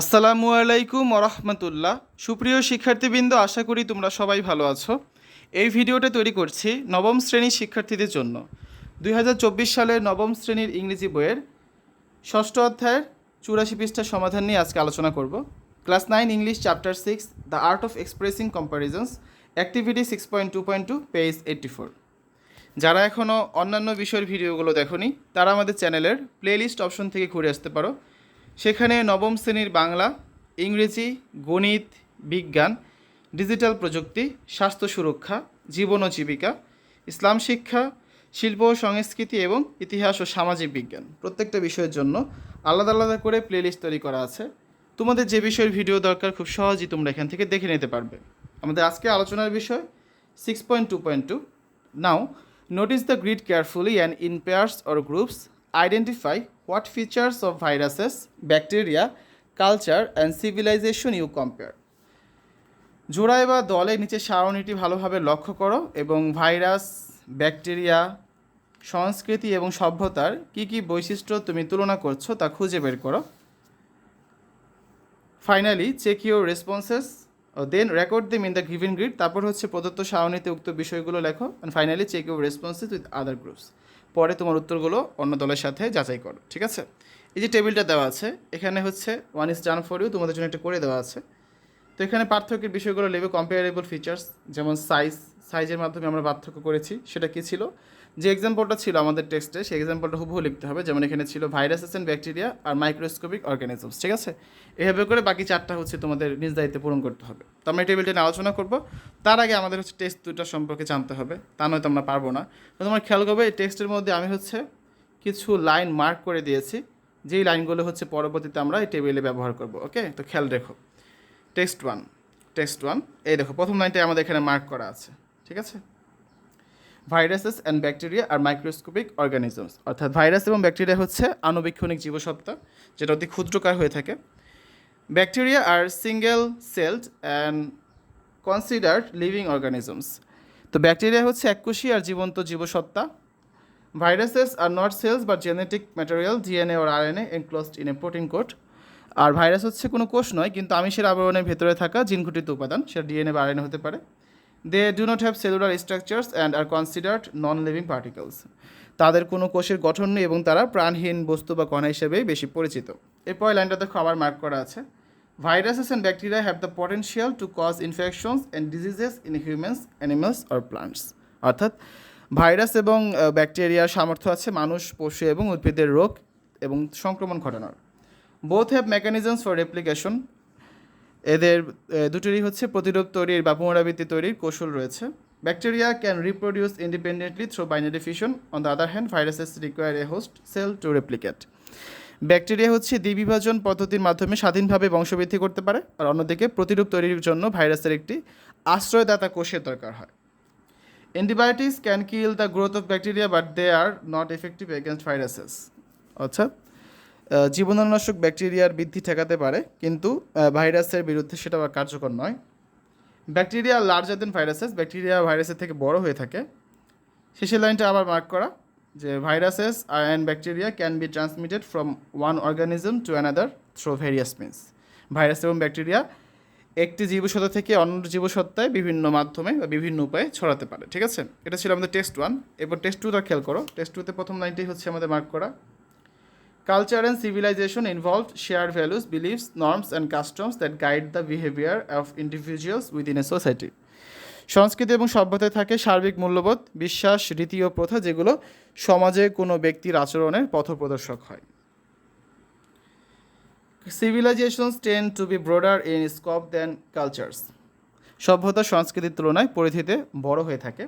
আসসালামু আলাইকুম রহমতুল্লাহ। সুপ্রিয় শিক্ষার্থীবৃন্দ, আশা করি তোমরা সবাই ভালো আছো। এই ভিডিওটা তৈরি করছি নবম শ্রেণির শিক্ষার্থীদের জন্য। দুই হাজার চব্বিশ সালের নবম শ্রেণির ইংরেজি বইয়ের ষষ্ঠ অধ্যায়ের চুরাশি পৃষ্ঠার সমাধান নিয়ে আজকে আলোচনা করব। Class nine, English, chapter six, the art of expressing comparisons activity six point two point two, page eighty four. যারা এখনও অন্যান্য বিষয়ের ভিডিওগুলো দেখোনি, তারা আমাদের চ্যানেলের প্লেলিস্ট অপশন থেকে ঘুরে আসতে পারো। সেখানে নবম শ্রেণির বাংলা, ইংরেজি, গণিত, বিজ্ঞান, ডিজিটাল প্রযুক্তি, স্বাস্থ্য সুরক্ষা, জীবন ও জীবিকা, ইসলাম শিক্ষা, শিল্প ও সংস্কৃতি এবং ইতিহাস ও সামাজিক বিজ্ঞান প্রত্যেকটা বিষয়ের জন্য আলাদা আলাদা করে প্লেলিস্ট তৈরি করা আছে। তোমাদের যে বিষয়ের ভিডিও দরকার খুব সহজেই তোমরা এখান থেকে দেখে নিতে পারবে। আমাদের আজকে আলোচনার বিষয় six point two point two now notice the grid carefully and in pairs or groups identify what features of viruses, bacteria, culture, and civilization you compare. জোড়ায় বা দলে নিচে সারণীটি ভালোভাবে লক্ষ্য করো এবং ভাইরাস, ব্যাকটেরিয়া, সংস্কৃতি এবং সভ্যতার কি কি বৈশিষ্ট্য তুমি তুলনা করছ তা খুঁজে বের করো। Finally check your responses then record them in the given grid তারপর হচ্ছে প্রদত্ত সারণীতে উক্ত বিষয়গুলো লেখো and finally check your responses with other groups পরে তোমার উত্তরগুলো অন্য দলের সাথে যাচাই করো, ঠিক আছে? এই যে টেবিলটা দেওয়া আছে, এখানে হচ্ছে one is done for you তোমাদের জন্য একটা করে দেওয়া আছে। তো এখানে পার্থক্যের বিষয়গুলো লেবে কম্পেয়ারেবল ফিচার্স যেমন সাইজ সাইজের মাধ্যমে আমরা পার্থক্য করেছি, সেটা কী ছিল? যে এক্সাম্পলটা ছিল আমাদের টেক্সটে সেই এক্সাম্পলটা হুবহু লিখতে হবে। যেমন এখানে ছিল viruses and bacteria R microscopic organisms ঠিক আছে? এভাবে করে বাকি চারটা হচ্ছে তোমাদের নিজ দায়িত্বে পূরণ করতে হবে। তো আমরা এই টেবিলটা নিয়ে আলোচনা করব। তার আগে আমাদের হচ্ছে টেস্ট দুটো সম্পর্কে জানতে হবে, তা নয়তো আমরা পারব না। তো তোমার খেয়াল করবে, এই টেক্সটের মধ্যে আমি হচ্ছে কিছু লাইন মার্ক করে দিয়েছি, যেই লাইনগুলো হচ্ছে পরবর্তীতে আমরা এই টেবিলে ব্যবহার করব ওকে তো খেয়াল রেখো। টেক্সট ওয়ান টেক্সট ওয়ান এই দেখো, প্রথম লাইনটাই আমাদের এখানে মার্ক করা আছে, ঠিক আছে? Viruses and bacteria are microscopic organisms অর্থাৎ ভাইরাস এবং ব্যাকটেরিয়া হচ্ছে আণুবীক্ষণিক জীবসত্তা যেটা অতি ক্ষুদ্রকার হয়ে থাকে। Bacteria are single celled and considered living organisms তো ব্যাকটেরিয়া হচ্ছে এককোষী আর জীবন্ত জীবসত্তা ভাইরাসেস আর নট সেলস বা genetic material DNA or RNA enclosed in a protein coat R virus হচ্ছে কোনো কোষ নয়, কিন্তু আমিষের আবরণের ভেতরে থাকা জিনঘটিত উপাদান, সেটা ডিএনএ বা আরএনএ হতে পারে। They do not have cellular structures and are considered non living particles তাদের কোনো কোষের গঠন নেই এবং তারা প্রাণহীন বস্তু বা কণা হিসেবেই বেশি পরিচিত। এরপর লাইনটা দেখো, আবার মার্ক করা আছে। Viruses and bacteria have the potential to cause infections and diseases in humans animals or plants অর্থাৎ ভাইরাস এবং ব্যাকটেরিয়ার সামর্থ্য আছে মানুষ, পশু এবং উদ্ভিদের রোগ এবং সংক্রমণ ঘটানোর। Both have mechanisms for replication এদের দুটোরই হচ্ছে প্রতিরোধ তৈরির বা পুনরাবৃত্তি তৈরির কৌশল রয়েছে। Bacteria can reproduce independently through binary fission on the other hand viruses require a host cell to replicate bacteria হচ্ছে দ্বিবিভাজন পদ্ধতির মাধ্যমে স্বাধীনভাবে বংশবৃদ্ধি করতে পারে। আর অন্যদিকে প্রতিরূপ তৈরির জন্য ভাইরাসের একটি আশ্রয়দাতা কোষের দরকার হয়। Antibiotics can kill the growth of bacteria but they are not effective against viruses uh, জীবাণুনাশক ব্যাকটেরিয়ার বৃদ্ধি ঠেকাতে পারে, কিন্তু ভাইরাসের বিরুদ্ধে সেটা কার্যকর নয়। Bacteria larger than viruses bacteria ভাইরাসের থেকে বড় হয়ে থাকে। শেষের লাইনটা আবার মার্ক করা, যে viruses and bacteria can be transmitted from one organism to another through various means virus এবং ব্যাকটেরিয়া একটি জীবসত্তা থেকে অন্য জীবসত্তায় বিভিন্ন মাধ্যমে বা বিভিন্ন উপায়ে ছড়াতে পারে, ঠিক আছে? এটা ছিল আমাদের টেস্ট ওয়ান এরপর টেস্ট টুটা খেয়াল করো। টেস্ট টুতে প্রথম লাইনটাই হচ্ছে আমাদের মার্ক করা। Culture and civilization involved shared values, beliefs, norms, and customs that guide the behavior of individuals within a society. সংস্কৃতি এবং সভ্যতায় থাকে সার্বিক মূল্যবোধ বিশ্বাস রীতি ও প্রথা যেগুলো সমাজে কোনো ব্যক্তির আচরণের পথপ্রদর্শক হয়। Civilisations tend to be broader in scope than cultures সভ্যতা সংস্কৃতির তুলনায় পরিধিতে বড় হয়ে থাকে।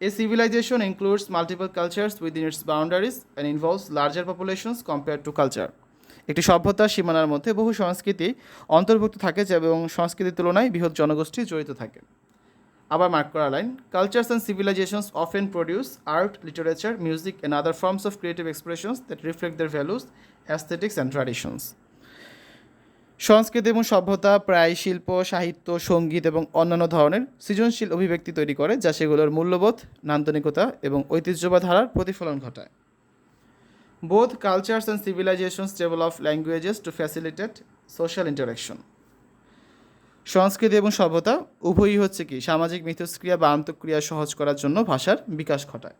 A civilization includes multiple cultures within its boundaries and involves larger populations compared to culture. একটি সভ্যতার সীমানার মধ্যে বহু সংস্কৃতি অন্তর্ভুক্ত থাকে এবং সংস্কৃতির তুলনায় বৃহৎ জনগোষ্ঠী জড়িত থাকে আবার মার্ক করা line cultures and civilisations often produce art literature music and other forms of creative expressions that reflect their values aesthetics and traditions সংস্কৃতি এবং সভ্যতা, প্রায় শিল্প, সাহিত্য, সংগীত এবং অন্যান্য ধরনের সৃজনশীল অভিব্যক্তি তৈরি করে, যা সেগুলোর মূল্যবোধ, নান্দনিকতা এবং ঐতিহ্য বা ধারার প্রতিফলন ঘটায়। Both cultures and civilisations develop languages to facilitate social interaction সংস্কৃতি এবং সভ্যতা উভয়ই হচ্ছে কি সামাজিক মিথস্ক্রিয়া বা আন্তঃক্রিয়া সহজ করার জন্য ভাষার বিকাশ ঘটায়।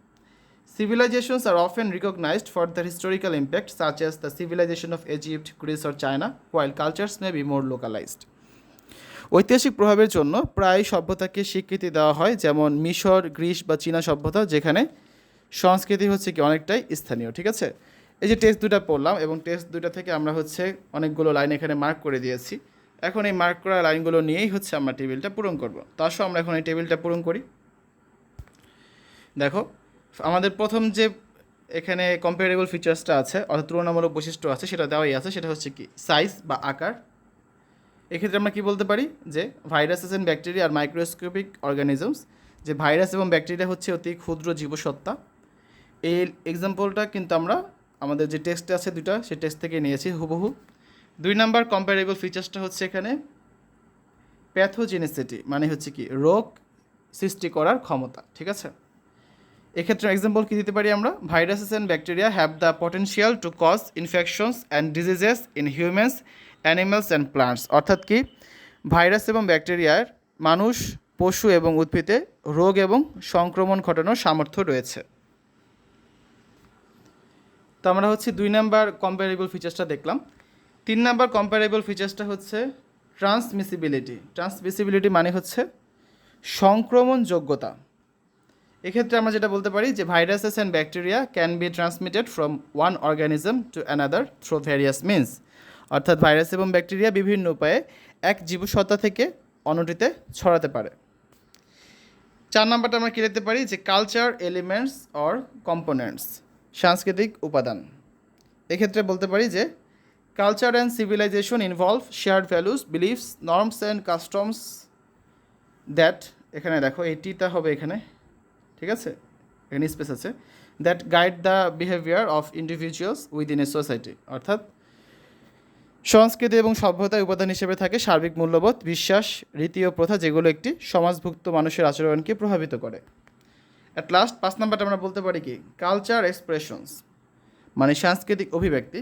Civilizations are often recognized for their historical impact, such as the civilization of Egypt, Greece, or China, while cultures may be more localized. ঐতিহাসিক প্রভাবের জন্য প্রায় সভ্যতাকে স্বীকৃতি দেওয়া হয় যেমন মিশর গ্রিস বা চীনা সভ্যতা যেখানে সংস্কৃতি হচ্ছে কি অনেকটাই স্থানীয় ঠিক আছে? এই যে টেস্ট দুটা পড়লাম এবং টেস্ট দুটা থেকে আমরা হচ্ছে অনেকগুলো লাইন এখানে মার্ক করে দিয়েছি। এখন এই মার্ক করা লাইনগুলো নিয়েই হচ্ছে আমরা টেবিলটা পূরণ করব। তো আসো আমরা এখন এই টেবিলটা পূরণ করি। দেখো আমাদের প্রথম যে এখানে কম্পারেবল ফিচার্সটা আছে, অর্থাৎ তুলনামূলক বৈশিষ্ট্য আছে, সেটা দেওয়াই আছে, সেটা হচ্ছে কি সাইজ বা আকার। এক্ষেত্রে আমরা কি বলতে পারি? যে viruses and bacteria are microscopic organisms যে ভাইরাস এবং ব্যাকটেরিয়া হচ্ছে অতি ক্ষুদ্র জীবসত্তা এই এক্সাম্পলটা কিন্তু আমরা, আমাদের যে টেস্ট আছে দুটা সেই টেস্ট থেকে নিয়েছি হুবহু। দুই নাম্বার কম্পারেবল ফিচার্সটা হচ্ছে এখানে প্যাথোজেনিসিটি মানে হচ্ছে কি, রোগ সৃষ্টি করার ক্ষমতা, ঠিক আছে? এক্ষেত্রে এক্সাম্পল কী দিতে পারি আমরা? Viruses and bacteria have the potential to cause infections and diseases in humans animals and plants অর্থাৎ কি? ভাইরাস এবং ব্যাকটেরিয়ার মানুষ, পশু এবং উদ্ভিদে রোগ এবং সংক্রমণ ঘটানোর সামর্থ্য রয়েছে। তো আমরা হচ্ছে দুই নাম্বার কম্পারেবল ফিচার্সটা দেখলাম। তিন নাম্বার কম্পারেবল ফিচার্সটা হচ্ছে ট্রান্সমিসিবিলিটি ট্রান্সমিসিবিলিটি মানে হচ্ছে সংক্রমণ যোগ্যতা এক্ষেত্রে আমরা যেটা বলতে পারি যে viruses and bacteria can be transmitted from one organism to another through various means অর্থাৎ ভাইরাস এবং ব্যাকটেরিয়া বিভিন্ন উপায়ে এক জীবসত্তা থেকে অন্যটিতে ছড়াতে পারে। চার নাম্বারটা আমরা কী লিখতে পারি? যে কালচার এলিমেন্টস অর কম্পোনেন্টস সাংস্কৃতিক উপাদান। এক্ষেত্রে বলতে পারি যে culture and civilisation involve shared values beliefs norms and customs that এখানে দেখো, এই টিটা হবে এখানে। ঠিক আছে? এখানে স্পেস আছে? That guide the behaviour of individuals within a society অর্থাৎ সংস্কৃতি এবং সভ্যতায় উপাদান হিসেবে থাকে সার্বিক মূল্যবোধ বিশ্বাস রীতি ও প্রথা যেগুলো একটি সমাজভুক্ত মানুষের আচরণকে প্রভাবিত করে। অ্যাট লাস্ট পাঁচ নাম্বারটা আমরা বলতে পারি কি? কালচার এক্সপ্রেশনস মানে সাংস্কৃতিক অভিব্যক্তি।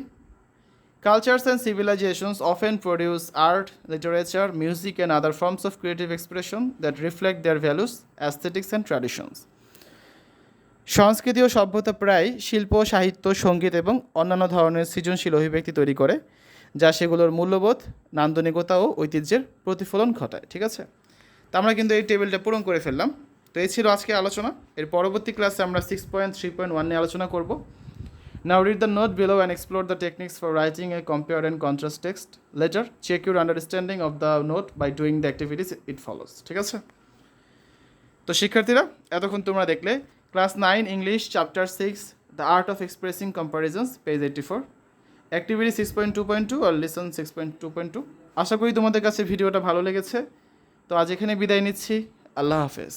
Cultures and civilizations often produce art, literature, music, and other forms of creative expression that reflect their values, aesthetics, and traditions. সংস্কৃতি ও সভ্যতা প্রায় শিল্প সাহিত্য সংগীত এবং অন্যান্য ধরনের সৃজনশীল অভিব্যক্তি তৈরি করে যা সেগুলোর মূল্যবোধ নান্দনিকতা ও ঐতিহ্যের প্রতিফলন ঘটায় ঠিক আছে তো আমরা কিন্তু এই টেবিলটা পূরণ করে ফেললাম তো এই ছিল আজকে আলোচনা এর পরবর্তী ক্লাসে আমরা six point three point one নিয়ে আলোচনা করব Now read the note below and explore the techniques for writing a compare and contrast text. Later, check your understanding of the note by doing the activities it follows. ঠিক আছে তো শিক্ষার্থীরা এতক্ষণ তোমরা দেখলে class nine English chapter six the art of expressing comparisons page eighty four activity six point two point two R lesson six point two point two আশা করি তোমাদের কাছে ভিডিওটা ভালো লেগেছে। তো আজ এখানে বিদায় নিচ্ছি। আল্লাহ হাফেজ।